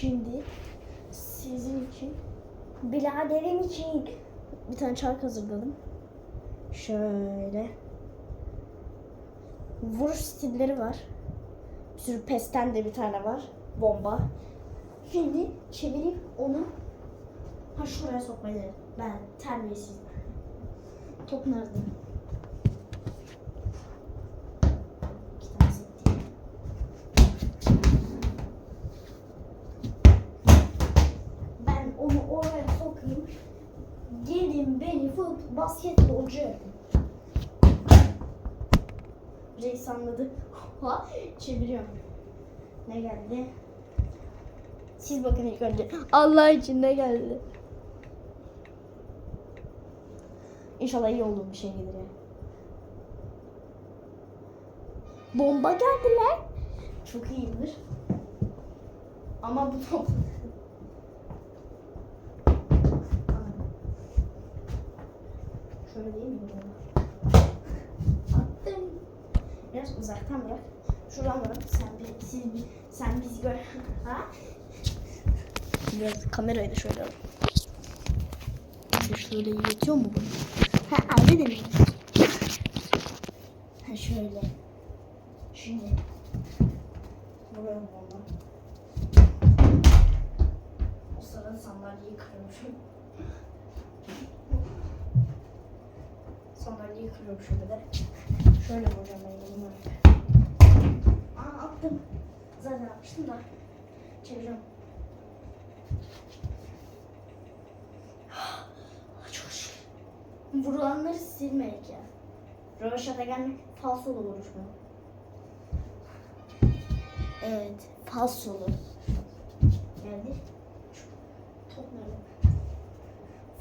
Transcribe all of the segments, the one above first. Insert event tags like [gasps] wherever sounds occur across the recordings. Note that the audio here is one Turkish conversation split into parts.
Şimdi sizin için, biraderim için bir tane çark hazırladım. Şöyle. Vuruş stilleri var. Bir sürü pesten de bir tane var. Bomba. Şimdi çevirip onu ha şuraya sokmayı. Ben terbiyesiz. Top nerede? İki tane sekti. Ben onu oraya sokayım. Gelin beni fut basketbolcu yapın. Reis anladı. [laughs] Ha, çeviriyorum. Ne geldi? Siz bakın ilk önce. Allah için ne geldi? İnşallah iyi olduğum bir şey gelir ya. Bomba geldiler. Çok iyidir. Ama bu top... Şöyle değil mi? Attım. Biraz uzaktan bırak. Şuradan bırak. Sen bir, siz sen bizi gör. [laughs] Ha? Biraz kamerayı da şöyle al. Şöyle yetiyor mu bunu? Ha ayrı demiş. Ha şöyle. Şimdi. Vuruyorum onu. O sırada sandalyeyi kırıyormuşum. Sandalyeyi kırıyorum şöyle de. Şöyle vuracağım ben bunu. Aa attım. Zaten atmıştım da. Çeviriyorum. [gasps] Çok şükür. Vurulanları silmek ya. Röveşata gelmek falsolu vuruş mu? Evet, falsolu. Geldi. Top nerede?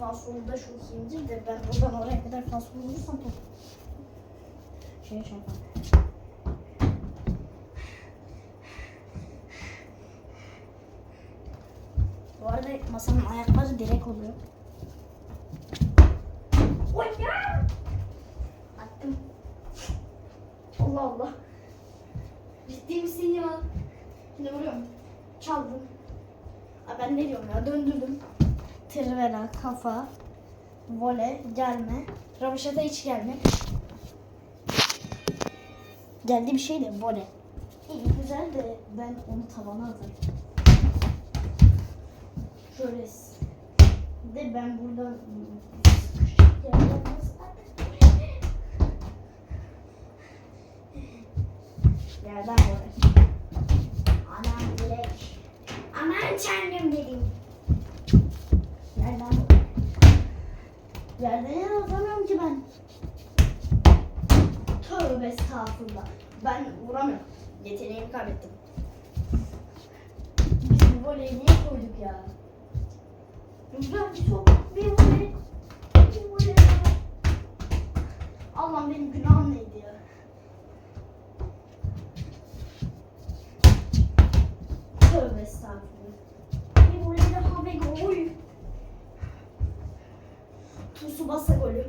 Falsolu da çok iyiyimdir de ben buradan oraya kadar falsolu vurursam top. Şey şey yapalım. Bu arada masanın ayakları direk oluyor. Oy ya! Attım. Allah Allah. Ciddi misin ya? Şimdi vuruyorum. Çaldım. Aa, ben ne diyorum ya? Döndürdüm. Trivela, kafa, vole, gelme. Ravaşata hiç gelme. Geldi bir şey de vole. İyi güzel de ben onu tavana atarım. Şöyle de ben buradan [laughs] yerden vole. Anam direk. Aman tanrım dedim. Yerden vole. Yerden yer atamıyorum ki ben. Tövbe estağfurullah. Ben vuramıyorum. Yeteneğimi kaybettim. Biz bu voleyi niye koyduk ya? Ben bir voley, bir voley daha. Allah'ım benim günahım neydi ya? Tövbe estağfurullah. Bir voley daha ve gol. Tusu basa golü.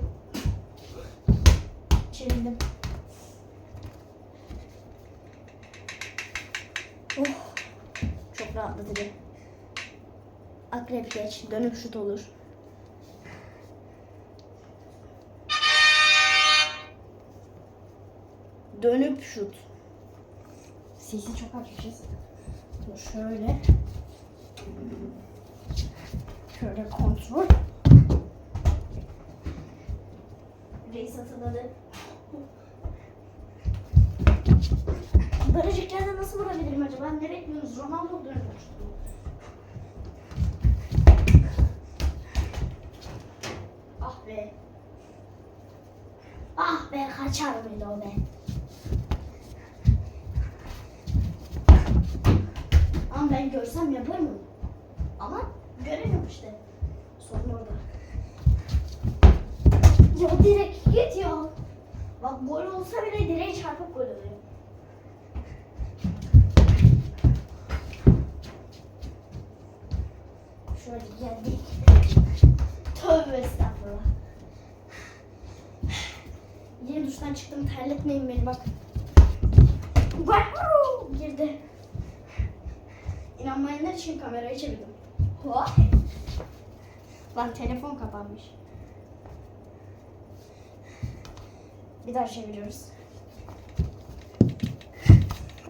Çevirdim. Oh. Çok rahatlatıcı. Akrep geç. Dönüp şut olur. Dönüp şut. Sesi çok. Dur şöyle. Şöyle kontrol. Reis hatırladı. Barajık yerden nasıl vurabilirim acaba? Ne bekliyorsunuz? Ronaldo dönmüş. Ah be. Ah be kaçar mıydı o be? Ama ben görsem yaparım onu. Ama göremiyorum işte. Sorun orada. Ya direkt git ya. Bak gol olsa bile direğe çarpıp gol oluyor. Şöyle geldik. Tövbe estağfurullah. Yeni duştan çıktım terletmeyin beni bak. Girdi. İnanmayanlar için kamerayı çevirdim. Lan telefon kapanmış. Bir daha çeviriyoruz.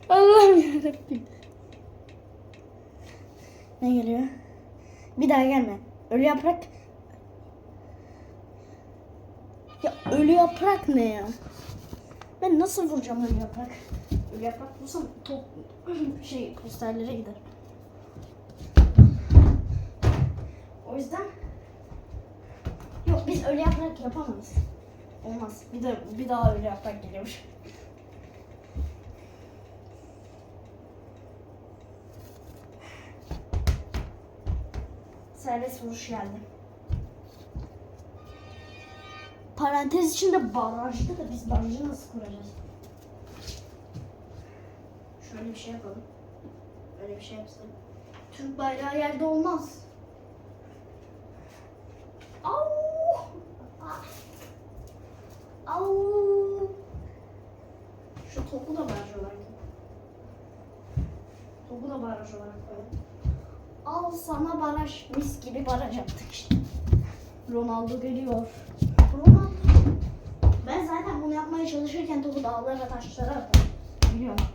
Allah'ım yarabbim. Ne geliyor? Bir daha gelme. Ölü yaprak. Ya ölü yaprak ne ya? Ben nasıl vuracağım ölü yaprak? Ölü yaprak vursam top [clears throat] şey posterlere gider. O yüzden yok biz ölü yaprak yapamayız. Olmaz. Bir de bir daha ölü yaprak geliyor. Serbest vuruş geldi. Parantez içinde barajdı da biz barajı nasıl kuracağız? Şöyle bir şey yapalım. Böyle bir şey yapsam. Türk bayrağı yerde olmaz. Au! Au! Şu topu da baraj olarak. Topu da baraj olarak koyalım. Al sana baraj. Mis gibi baraj yaptık işte. Ronaldo geliyor. Ben zaten bunu yapmaya çalışırken topu dağlara taşlara atarım. Biliyorum.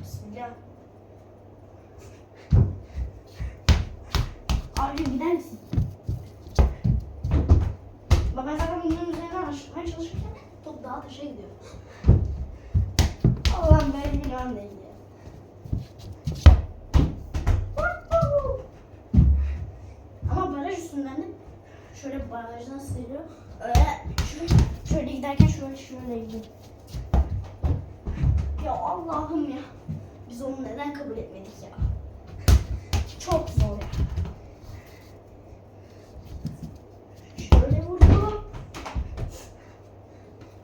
Bismillah. Abi gider misin? Bak ben zaten bunun üzerine araştırmaya çalışırken top dağa taşa gidiyor. Allah'ım böyle bir an değil ya. Ama baraj üstünden de şöyle barajdan sıyırıyor. Öyle şöyle, şöyle giderken şöyle şöyle gidiyor. Ya Allah'ım ya. Biz onu neden kabul etmedik ya? Çok zor ya. Şöyle vurdum.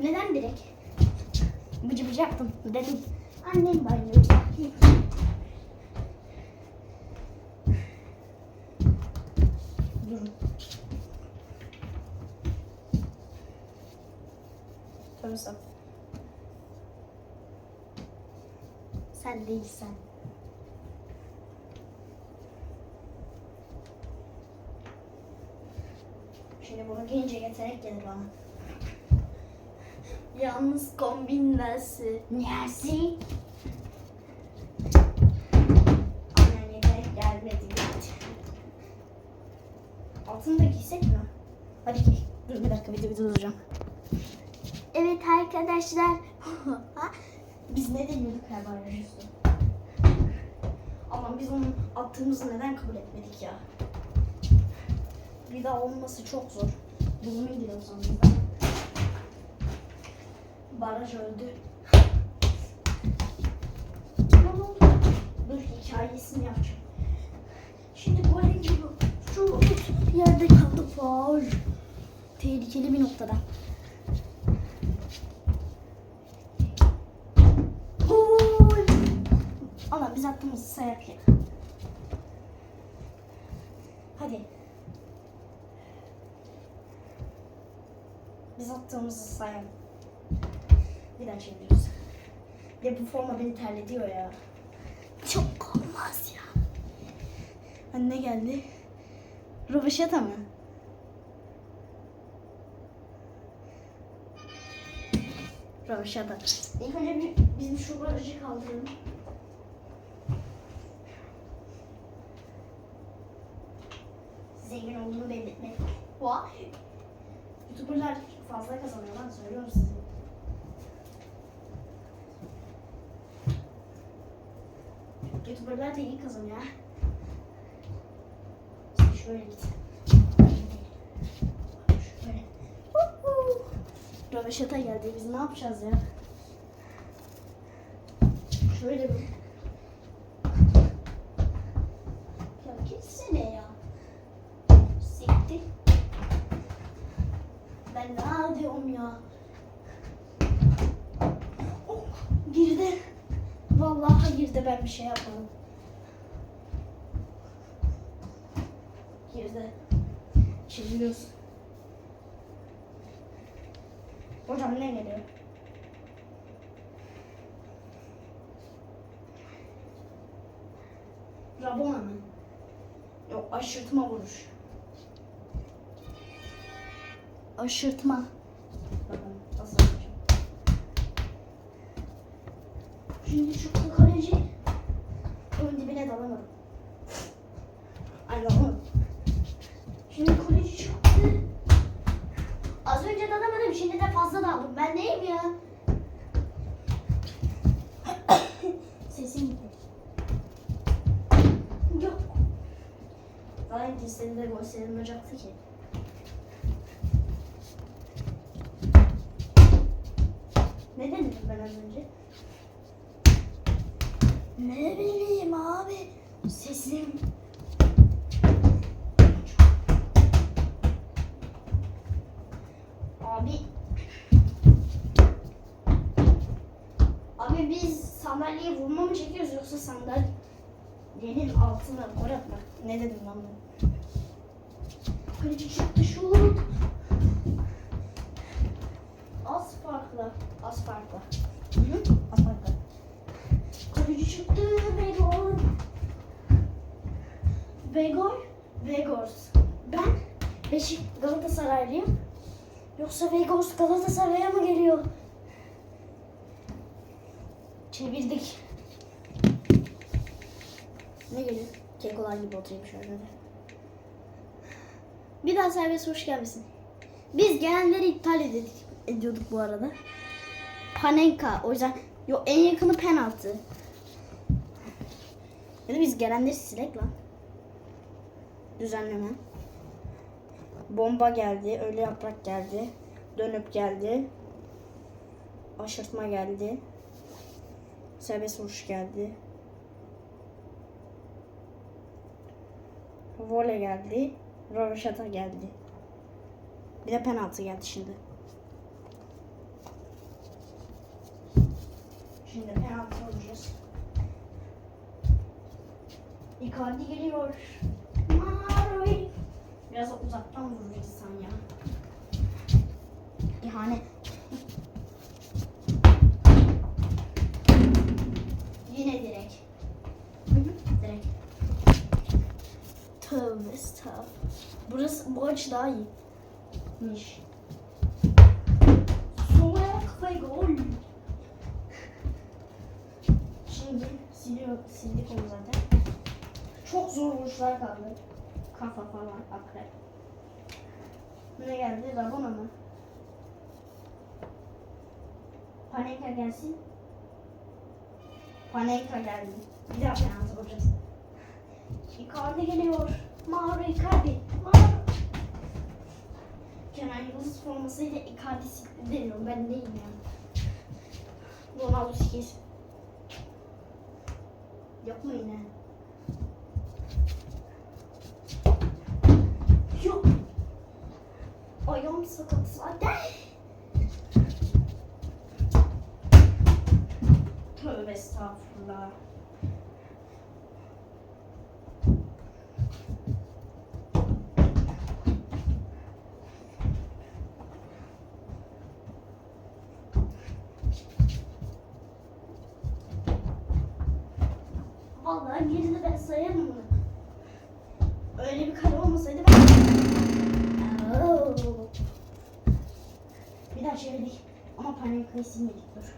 Neden direkt? Bıcı bıcı yaptım. Dedim. Annem banyo. Sen değilsen. Şimdi bunu gelince yetenek gelir bana. Yalnız kombin dersi. Nersi? Aynen yetenek gelmedi. Altını da giysek mi? Hadi giy. Dur bir dakika video duracağım. Evet arkadaşlar. Ne deniyorduk her barajüstü? Ama biz onu attığımızı neden kabul etmedik ya? Bir daha olması çok zor. Bunu indiriyorum sonunda. Baraj öldü. Dur hikayesini yapacağım. Şimdi gole giriyor. Şu yerde kaldı faul. Tehlikeli bir noktada. Gol. Biz attığımızı sayak ya. Hadi. Biz attığımızı sayalım. Bir daha çeviriyoruz. Ya bu forma beni terletiyor ya. Çok olmaz ya. Hani ne geldi? Rovaşata mı? Rovaşata. İlk önce bir, bizim şu barajı kaldıralım. Zengin olduğunu belli. Vay. Youtuberlar fazla kazanıyor lan söylüyorum size. Youtuberlar da iyi kazanıyor. Sen şöyle git. Şöyle. Röveşata geldi. Biz ne yapacağız ya? Şöyle bir. ya. Oh, girdi. Vallahi girdi ben bir şey yapmadım. Girdi. Çiziliyorsun. Hocam ne geliyor? Rabona mı? Yok aşırtma vuruş. Aşırtma. Şimdi şu kaleci ön dibine dalamadım. Ay dalamadım. Şimdi kaleci çıktı. Az önce dalamadım şimdi de fazla daldım. Ben neyim ya? [coughs] Sesim gitti. Yok. Zaten dizleri de gol sayılmayacaktı ki. Ne dedim ben az önce? Ne bileyim abi. Sesim. Abi. Abi biz sandalyeye vurma mı çekiyoruz yoksa sandalyenin altına gol atmak? Ne dedim lan ben? Kaleci çıktı şut. Az farklı. Az farklı. Hı hı. Az farklı. Kaleci çıktı ve gol. Ve gol. Ve gol. Ben Beşik Galatasaraylıyım. Yoksa Vegos Galatasaray'a mı geliyor? Çevirdik. Ne geliyor? Kekolar gibi oturayım şöyle. Bir daha serbest hoş gelmesin. Biz gelenleri iptal ededik, ediyorduk bu arada. Panenka. O yüzden yo en yakını penaltı. Ya biz gelenleri silek lan. Düzenleme. Bomba geldi, ölü yaprak geldi, dönüp geldi, aşırtma geldi, serbest vuruş geldi, voley geldi, röveşata geldi. Bir de penaltı geldi şimdi. Şimdi penaltı vuracağız. Icardi geliyor. Maroy. Biraz uzaktan vurursan ya. İhanet. Yine direkt. Hı hı, direkt. Tövbe estağfurullah. Burası bu açı daha iyi. Miş. Sol ayak ve gol. Şimdi siliyor, sildik onu zaten. Çok zor vuruşlar kaldı. Kafa falan, akrep. Ne geldi? Rabona mı? Panenka gelsin. Panenka geldi. Bir daha penaltı vuracağız. Icardi geliyor. Mauro Icardi. Mauro. Kenan Yıldız formasıyla Icardi sikti deniyorum. Ben neyim ya? Ronaldo sikir. Mu yine? Yok. Zaten. Tövbe estağfurullah. Vallahi geride ben sayarım bunu. Öyle bir kare olmasaydı ben... Oo. Bir daha çevirdik. Ama panikayı silmedik dur.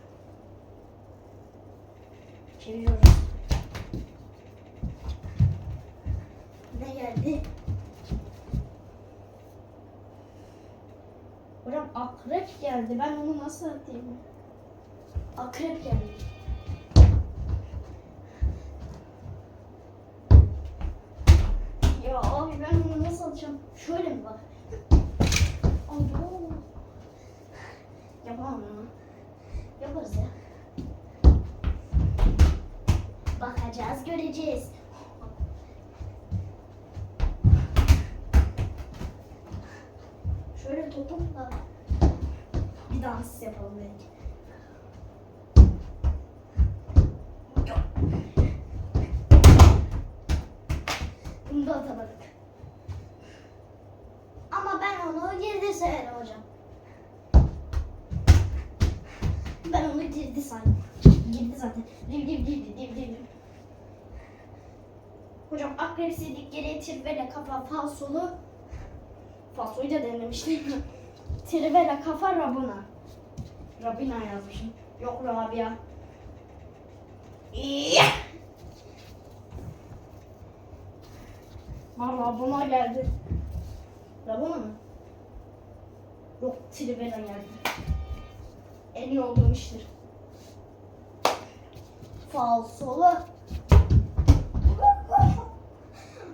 Çeviriyoruz. Ne geldi? Hocam akrep geldi. Ben onu nasıl atayım? Akrep geldi. Ya abi ben bunu nasıl atacağım? Şöyle mi bak? Alo. Yapamam bunu. Yaparız ya. Bakacağız, göreceğiz. Şöyle topukla bir dans yapalım belki. Bunu da atamadık. Ama ben onu girdi sayarım hocam. Ben onu girdi saydım. Girdi zaten. Div div div div div div. Hocam akrep sidik geriye trivela kafa falsolu. Falsoyu da denemiştim. [laughs] trivela kafa rabuna. Rabina yazmışım. Yok Rabia. İyi. Ha Rabuna geldi. Rabuna mı? Yok trivela geldi. En iyi olduğum iştir. Falsolu.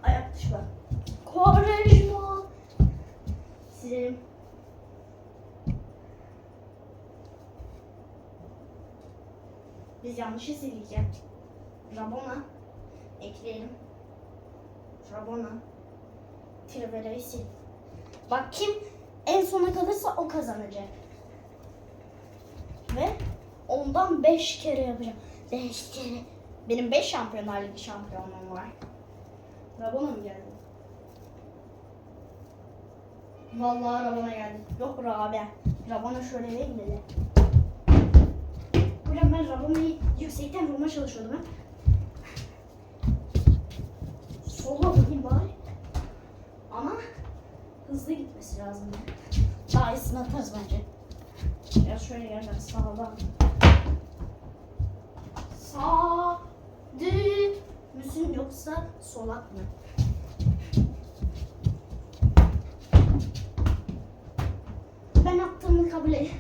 Ayak düşme. Kovarejma. Silelim. Biz yanlışı sileceğim. Rabona. Ekleyelim. Rabona. Trivela'yı sil. Bak kim en sona kalırsa o kazanacak. Ondan 5 kere yapacağım. 5 kere. Benim 5 şampiyonlar ligi şampiyonluğum var. Rabona mı geldi? Vallahi Rabona geldi. Yok Rabia. Rabona şöyle vereyim dedi. Hocam ben Rabona'yı yüksekten vurma çalışıyordum ha. Sola vurayım bari. Ama hızlı gitmesi lazım. Daha iyisini atarız bence. Ya şöyle gel ben sağdan. Sağ düz müsün yoksa solak mı? Ben attığımı kabul et. [laughs]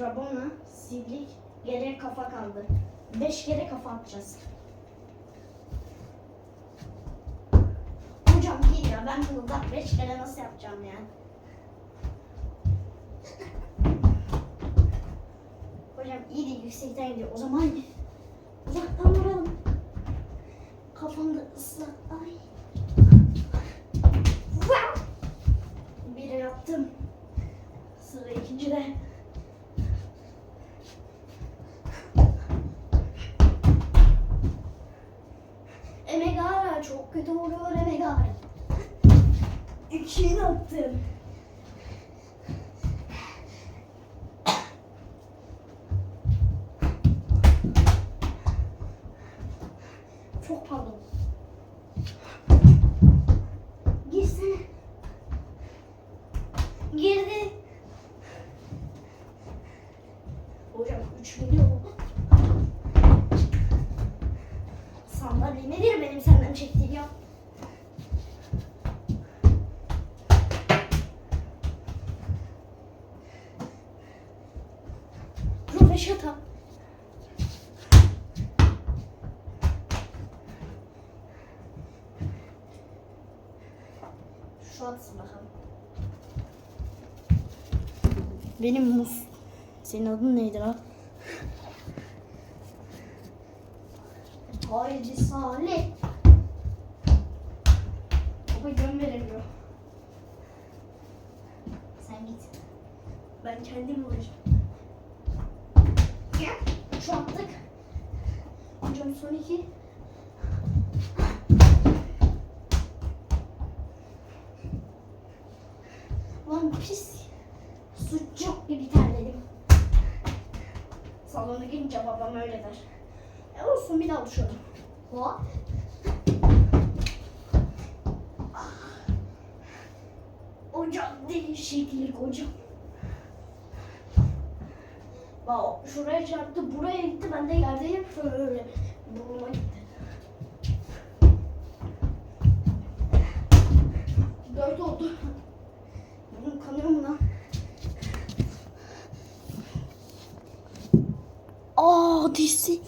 Rabona, Sivlik, geriye kafa kaldı. Beş kere kafa atacağız. Hocam değil ya ben bunu da beş kere nasıl yapacağım yani? Hocam iyi de yüksekten gidiyor. O zaman uzaktan vuralım. Kafamda ıslak. Ay. Hocam 3 milyon. Sandalye nedir benim senden çektiğim ya? Röveşata. Şu atsın bakalım. Benim muz. Senin adın neydi lan? Haydi Salih. Baba yön veremiyor. Sen git. Ben kendim vuracağım. Gel. Şu attık. Hocam son iki. Lan pis. Sucuk gibi terledim. Salona gelince babam öyle der. E olsun bir daha alışıyordum. Hop. Hocam değişiklik hocam. Bak şuraya çarptı, buraya gitti, ben de yerdeyim şöyle. Burnuma gitti. Dört oldu. Burnum kanıyor mu lan? Aa dişsi.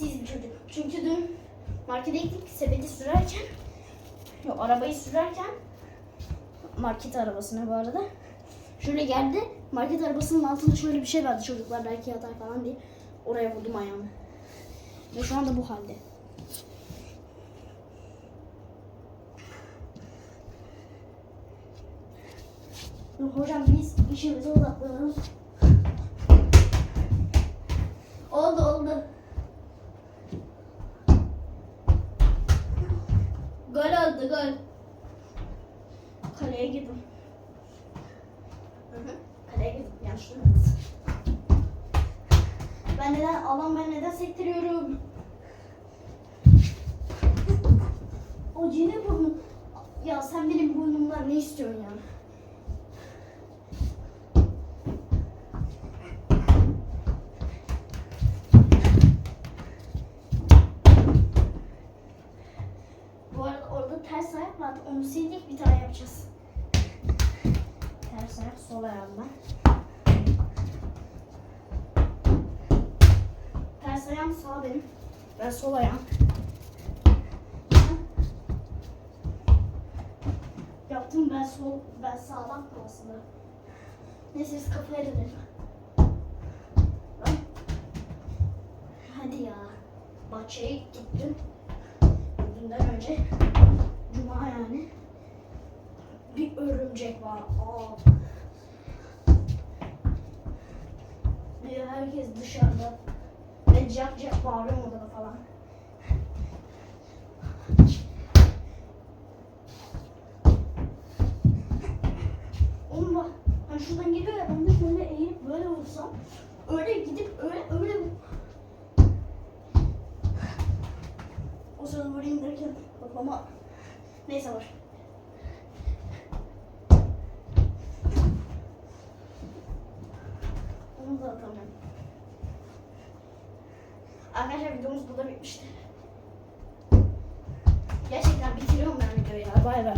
Yeteneksiz bir çocuk. Çünkü dün markete gittik sepeti sürerken yok arabayı sürerken market arabasına bu arada şöyle geldi market arabasının altında şöyle bir şey vardı çocuklar belki yatar falan diye oraya vurdum ayağımı ve şu anda bu halde. Hocam biz işimize odaklanalım. Oldu oldu. Gol oldu gol. Kaleye girdim. hı. Kaleye girdim. Yanlış duymadınız. Ben neden alan ben neden sektiriyorum? O yine burnu. Ya sen benim burnumdan ne istiyorsun ya? Bu arada orada ters ayak vardı. Onu sildik bir tane yapacağız. Ters ayak sol ayağımla. Ters ayağım sağ benim. Ben sol ayağım. Yaptım ben sol, ben sağdan aslında. Neyse biz kafaya dönelim. Hadi ya. Bahçeye gittim. Dünden önce. Cuma yani. Bir örümcek var. Aa. Bir herkes dışarıda. Ve cak cak bağırıyor odada falan. Oğlum bak. Hani şuradan geliyor ya ben de şöyle eğilip böyle vursam. Öyle gidip öyle öyle O sırada vurayım derken kafama neyse var. Onu da atamıyorum. Arkadaşlar videomuz burada bitmiştir. Gerçekten bitiriyorum ben videoyu ya. Bay bay.